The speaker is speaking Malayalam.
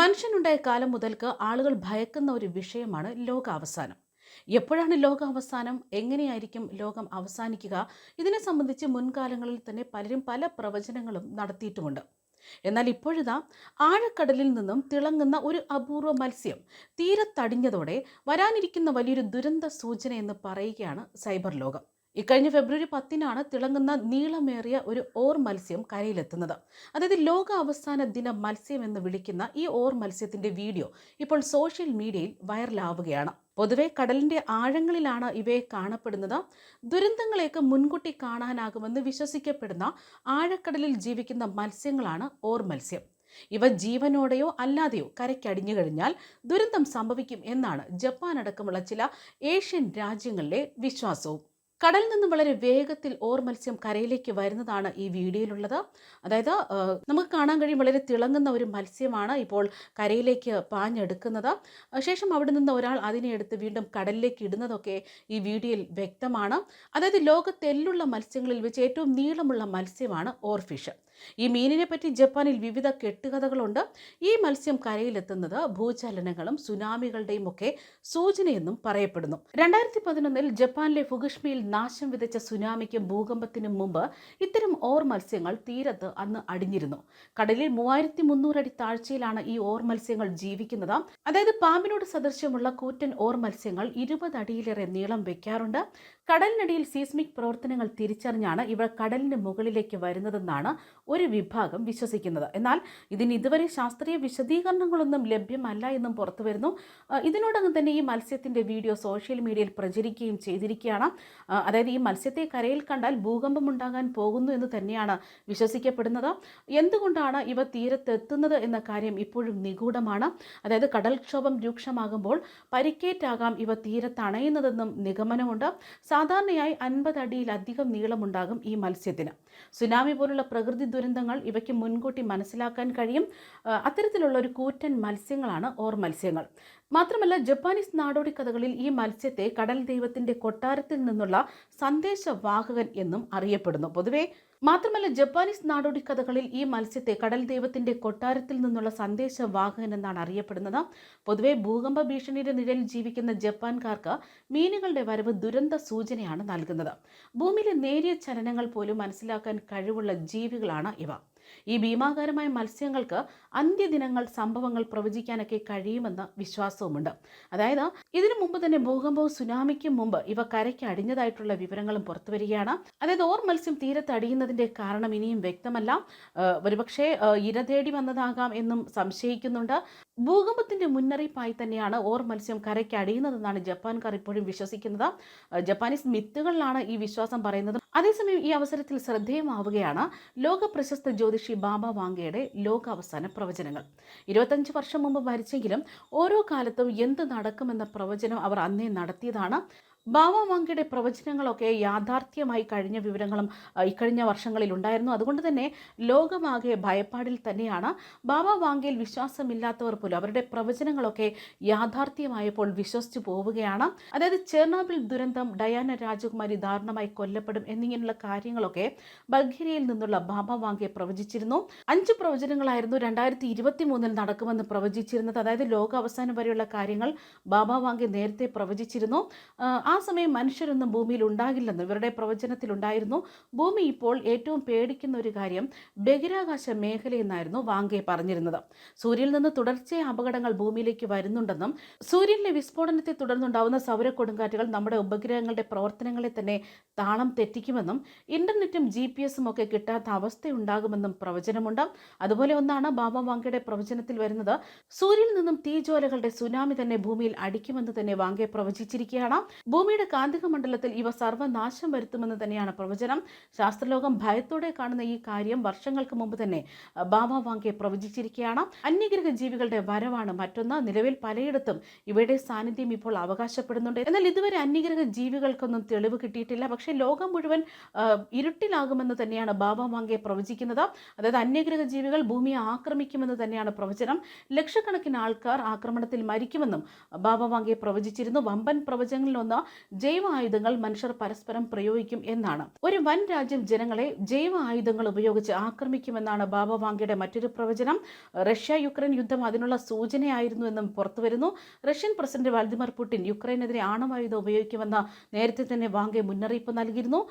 മനുഷ്യനുണ്ടായ കാലം മുതൽക്ക് ആളുകൾ ഭയക്കുന്ന ഒരു വിഷയമാണ് ലോകാവസാനം. എപ്പോഴാണ് ലോകാവസാനം? എങ്ങനെയായിരിക്കും ലോകം അവസാനിക്കുക? ഇതിനെ സംബന്ധിച്ച് മുൻകാലങ്ങളിൽ തന്നെ പലരും പല പ്രവചനങ്ങളും നടത്തിയിട്ടുമുണ്ട്. എന്നാൽ ഇപ്പോഴിതാ ആഴക്കടലിൽ നിന്നും തിളങ്ങുന്ന ഒരു അപൂർവ മത്സ്യം തീരത്തടിഞ്ഞതോടെ വരാനിരിക്കുന്ന വലിയൊരു ദുരന്ത സൂചന എന്ന് പറയുകയാണ് സൈബർ ലോകം. ഇക്കഴിഞ്ഞ ഫെബ്രുവരി പത്തിനാണ് തിളങ്ങുന്ന നീളമേറിയ ഒരു ഓർ മത്സ്യം കരയിലെത്തുന്നത്. അതായത് ലോക അവസാന ദിന മത്സ്യം എന്ന് വിളിക്കുന്ന ഈ ഓർ മത്സ്യത്തിന്റെ വീഡിയോ ഇപ്പോൾ സോഷ്യൽ മീഡിയയിൽ വൈറലാവുകയാണ്. പൊതുവെ കടലിന്റെ ആഴങ്ങളിലാണ് ഇവയെ കാണപ്പെടുന്നത്. ദുരന്തങ്ങളെയൊക്കെ മുൻകൂട്ടി കാണാനാകുമെന്ന് വിശ്വസിക്കപ്പെടുന്ന ആഴക്കടലിൽ ജീവിക്കുന്ന മത്സ്യങ്ങളാണ് ഓർ മത്സ്യം. ഇവ ജീവനോടെയോ അല്ലാതെയോ കരയ്ക്കടിഞ്ഞു കഴിഞ്ഞാൽ ദുരന്തം സംഭവിക്കും എന്നാണ് ജപ്പാൻ അടക്കമുള്ള ചില ഏഷ്യൻ രാജ്യങ്ങളിലെ വിശ്വാസവും. കടലിൽ നിന്നും വളരെ വേഗത്തിൽ ഓർ മത്സ്യം കരയിലേക്ക് വരുന്നതാണ് ഈ വീഡിയോയിലുള്ളത്. അതായത് നമുക്ക് കാണാൻ കഴിയും വളരെ തിളങ്ങുന്ന ഒരു മത്സ്യമാണ് ഇപ്പോൾ കരയിലേക്ക് പാഞ്ഞെടുക്കുന്നത്. ശേഷം അവിടെ നിന്ന് ഒരാൾ അതിനെ എടുത്ത് വീണ്ടും കടലിലേക്ക് ഇടുന്നതൊക്കെ ഈ വീഡിയോയിൽ വ്യക്തമാണ്. അതായത് ലോകത്തെല്ലുള്ള മത്സ്യങ്ങളിൽ വെച്ച് ഏറ്റവും നീളമുള്ള മത്സ്യമാണ് ഓർ ഫിഷ്. ഈ മീനിനെ പറ്റി ജപ്പാനിൽ വിവിധ കെട്ടുകഥകളുണ്ട്. ഈ മത്സ്യം കരയിലെത്തുന്നത് ഭൂചലനങ്ങളും സുനാമികളുടെയും ഒക്കെ സൂചനയെന്നും പറയപ്പെടുന്നു. രണ്ടായിരത്തി പതിനൊന്നിൽ ജപ്പാനിലെ ഫുകുഷ്മയിൽ നാശം വിതച്ച സുനാമിക്കും ഭൂകമ്പത്തിനും മുമ്പ് ഇത്തരം ഓർ മത്സ്യങ്ങൾ തീരത്ത് അന്ന് അടിഞ്ഞിരുന്നു. കടലിൽ മൂവായിരത്തി മുന്നൂറ് അടി താഴ്ചയിലാണ് ഈ ഓർ മത്സ്യങ്ങൾ ജീവിക്കുന്നത്. അതായത് പാമ്പിനോട് സദൃശ്യമുള്ള കൂറ്റൻ ഓർ മത്സ്യങ്ങൾ ഇരുപത് അടിയിലേറെ നീളം വെക്കാറുണ്ട്. കടലിനടിയിൽ സീസ്മിക് പ്രവർത്തനങ്ങൾ തിരിച്ചറിഞ്ഞാണ് ഇവ കടലിന് മുകളിലേക്ക് വരുന്നതെന്നാണ് ഒരു വിഭാഗം വിശ്വസിക്കുന്നത്. എന്നാൽ ഇതിന് ഇതുവരെ ശാസ്ത്രീയ വിശദീകരണങ്ങളൊന്നും ലഭ്യമല്ല എന്നും പുറത്തു വരുന്നു. ഇതിനോടകം തന്നെ ഈ മത്സ്യത്തിന്റെ വീഡിയോ സോഷ്യൽ മീഡിയയിൽ പ്രചരിക്കുകയും ചെയ്തിരിക്കുകയാണ്. അതായത് ഈ മത്സ്യത്തെ കരയിൽ കണ്ടാൽ ഭൂകമ്പം ഉണ്ടാകാൻ പോകുന്നു എന്ന് തന്നെയാണ് വിശ്വസിക്കപ്പെടുന്നത്. എന്തുകൊണ്ടാണ് ഇവ തീരത്തെത്തുന്നത് എന്ന കാര്യം ഇപ്പോഴും നിഗൂഢമാണ്. അതായത് കടൽക്ഷോഭം രൂക്ഷമാകുമ്പോൾ പരിക്കേറ്റാകാം ഇവ തീരത്തണയുന്നതെന്നും നിഗമനമുണ്ട്. സാധാരണയായി അൻപത് അടിയിലധികം നീളമുണ്ടാകും ഈ മത്സ്യത്തിന്. സുനാമി പോലുള്ള പ്രകൃതി ദുരന്തങ്ങൾ ഇവയ്ക്ക് മുൻകൂട്ടി മനസ്സിലാക്കാൻ കഴിയും. അത്തരത്തിലുള്ള ഒരു കൂറ്റൻ മത്സ്യങ്ങളാണ് ഓർ മത്സ്യങ്ങൾ. മാത്രമല്ല ജപ്പാനീസ് നാടോടി കഥകളിൽ ഈ മത്സ്യത്തെ കടൽ ദൈവത്തിന്റെ കൊട്ടാരത്തിൽ നിന്നുള്ള സന്ദേശവാഹകൻ എന്നും അറിയപ്പെടുന്നു. പൊതുവെ മാത്രമല്ല ജപ്പാനീസ് നാടോടി കഥകളിൽ ഈ മത്സ്യത്തെ കടൽ ദൈവത്തിന്റെ കൊട്ടാരത്തിൽ നിന്നുള്ള സന്ദേശവാഹകൻ എന്നാണ് അറിയപ്പെടുന്നത്. പൊതുവെ ഭൂകമ്പ ഭീഷണിയുടെ നിഴലിൽ ജീവിക്കുന്ന ജപ്പാൻകാർക്ക് മീനുകളുടെ വരവ് ദുരന്ത സൂചനയാണ് നൽകുന്നത്. ഭൂമിയിലെ നേരിയ ചലനങ്ങൾ പോലും മനസ്സിലാക്കാൻ കഴിവുള്ള ജീവികളാണ് ഇവ. ഈ ഭീമാകാരമായ മത്സ്യങ്ങൾക്ക് അന്ത്യദിനങ്ങൾ സംഭവങ്ങൾ പ്രവചിക്കാനൊക്കെ കഴിയുമെന്ന വിശ്വാസവുമുണ്ട്. അതായത് ഇതിനു മുമ്പ് തന്നെ ഭൂകമ്പവും സുനാമിക്കും മുമ്പ് ഇവ കരയ്ക്ക് അടിഞ്ഞതായിട്ടുള്ള വിവരങ്ങളും പുറത്തു വരികയാണ്. അതായത് ഓർ മത്സ്യം തീരത്ത് കാരണം ഇനിയും വ്യക്തമല്ല. ഒരുപക്ഷെ ഇര തേടി വന്നതാകാം എന്നും സംശയിക്കുന്നുണ്ട്. ഭൂകമ്പത്തിന്റെ മുന്നറിയിപ്പായി തന്നെയാണ് ഓർ മത്സ്യം കരയ്ക്ക് അടിയുന്നതെന്നാണ് ജപ്പാൻകാർ ഇപ്പോഴും വിശ്വസിക്കുന്നത്. ജപ്പാനീസ് മിത്തുകളിലാണ് ഈ വിശ്വാസം പറയുന്നത്. അതേസമയം ഈ അവസരത്തിൽ ശ്രദ്ധേയമാവുകയാണ് ലോക പ്രശസ്ത ജ്യോതിഷി ബാബ വാങ്കയുടെ ലോകാവസാന പ്രവചനങ്ങൾ. ഇരുപത്തഞ്ച് വർഷം മുമ്പ് മരിച്ചെങ്കിലും ഓരോ കാലത്തും എന്ത് നടക്കുമെന്ന പ്രവചനം അവർ അന്നേ നടത്തിയതാണ്. ബാബ വാങ്കയുടെ പ്രവചനങ്ങളൊക്കെ യാഥാർത്ഥ്യമായി കഴിഞ്ഞ വിവരങ്ങളും ഇക്കഴിഞ്ഞ വർഷങ്ങളിൽ ഉണ്ടായിരുന്നു അതുകൊണ്ട് തന്നെ ലോകമാകെ ഭയപ്പാടിൽ തന്നെയാണ് ബാബ വിശ്വാസമില്ലാത്തവർ പോലും. അവരുടെ പ്രവചനങ്ങളൊക്കെ യാഥാർത്ഥ്യമായപ്പോൾ വിശ്വസിച്ചു പോവുകയാണ്. അതായത് ചെർണാബിൽ ദുരന്തം ഡയാന രാജകുമാരി ദാരുണമായി കൊല്ലപ്പെടും എന്നിങ്ങനെയുള്ള കാര്യങ്ങളൊക്കെ ബൽഗേരിയയിൽ നിന്നുള്ള ബാബ പ്രവചിച്ചിരുന്നു. അഞ്ച് പ്രവചനങ്ങളായിരുന്നു രണ്ടായിരത്തി ഇരുപത്തി മൂന്നിൽ നടക്കുമെന്ന് പ്രവചിച്ചിരുന്നത്. അതായത് ലോകാവസാനം വരെയുള്ള കാര്യങ്ങൾ ബാബ വാങ്കെ നേരത്തെ പ്രവചിച്ചിരുന്നു. ആ, സമയം മനുഷ്യരൊന്നും ഭൂമിയിൽ ഉണ്ടാകില്ലെന്ന് ഇവരുടെ പ്രവചനത്തിലുണ്ടായിരുന്നു. ഭൂമി ഇപ്പോൾ ഏറ്റവും പേടിക്കുന്ന ഒരു കാര്യം ബഹിരാകാശ മേഖലയെന്നായിരുന്നു വാങ്കെ പറഞ്ഞിരുന്നത്. സൂര്യനിൽ നിന്ന് തുടർച്ചയായ അപകടങ്ങൾ ഭൂമിയിലേക്ക് വരുന്നുണ്ടെന്നും സൂര്യനിലെ വിസ്ഫോടനത്തെ തുടർന്നുണ്ടാവുന്ന സൗര കൊടുങ്കാറ്റുകൾ നമ്മുടെ ഉപഗ്രഹങ്ങളുടെ പ്രവർത്തനങ്ങളെ തന്നെ താളം തെറ്റിക്കുമെന്നും ഇന്റർനെറ്റും ജി പി എസും ഒക്കെ കിട്ടാത്ത അവസ്ഥയുണ്ടാകുമെന്നും പ്രവചനമുണ്ട്. അതുപോലെ ഒന്നാണ് ബാബ വാങ്കയുടെ പ്രവചനത്തിൽ വരുന്നത്. സൂര്യനിൽ നിന്നും തീജ്വാലകളുടെ സുനാമി തന്നെ ഭൂമിയിൽ അടിക്കുമെന്ന് തന്നെ വാങ്കെ പ്രവചിച്ചിരിക്കുകയാണ്. ഭൂമിയുടെ കാന്തിക മണ്ഡലത്തിൽ ഇവ സർവനാശം വരുത്തുമെന്ന് തന്നെയാണ് പ്രവചനം. ശാസ്ത്രലോകം ഭയത്തോടെ കാണുന്ന ഈ കാര്യം വർഷങ്ങൾക്ക് മുമ്പ് തന്നെ ബാബ വാങ്കെ പ്രവചിച്ചിരിക്കുകയാണ്. അന്യഗ്രഹ ജീവികളുടെ വരവാണ് മറ്റൊന്ന്. നിലവിൽ പലയിടത്തും ഇവയുടെ സാന്നിധ്യം ഇപ്പോൾ അവകാശപ്പെടുന്നുണ്ട്. എന്നാൽ ഇതുവരെ അന്യഗ്രഹ ജീവികൾക്കൊന്നും തെളിവ് കിട്ടിയിട്ടില്ല. പക്ഷേ ലോകം മുഴുവൻ ഇരുട്ടിലാകുമെന്ന് തന്നെയാണ് ബാബ വാങ്കെ പ്രവചിക്കുന്നത്. അതായത് അന്യഗ്രഹ ജീവികൾ ഭൂമിയെ ആക്രമിക്കുമെന്ന് തന്നെയാണ് പ്രവചനം. ലക്ഷക്കണക്കിന് ആൾക്കാർ ആക്രമണത്തിൽ മരിക്കുമെന്നും ബാബ വാങ്കെ പ്രവചിച്ചിരുന്നു. വമ്പൻ പ്രവചനങ്ങളിലൊന്ന് ജൈവ ആയുധങ്ങൾ മനുഷ്യർ പരസ്പരം പ്രയോഗിക്കും എന്നാണ്. ഒരു വൻ രാജ്യം ജനങ്ങളെ ജൈവ ആയുധങ്ങൾ ഉപയോഗിച്ച് ആക്രമിക്കുമെന്നാണ് ബാബ വാങ്കയുടെ മറ്റൊരു പ്രവചനം. റഷ്യ യുക്രൈൻ യുദ്ധം അതിനുള്ള സൂചനയായിരുന്നു എന്നും പുറത്തുവരുന്നു. റഷ്യൻ പ്രസിഡന്റ് വ്ളാദിമിർ പുടിൻ യുക്രൈനെതിരെ ആണവായുധം ഉപയോഗിക്കുമെന്ന് നേരത്തെ തന്നെ വാങ്കെ മുന്നറിയിപ്പ് നൽകിയിരുന്നു.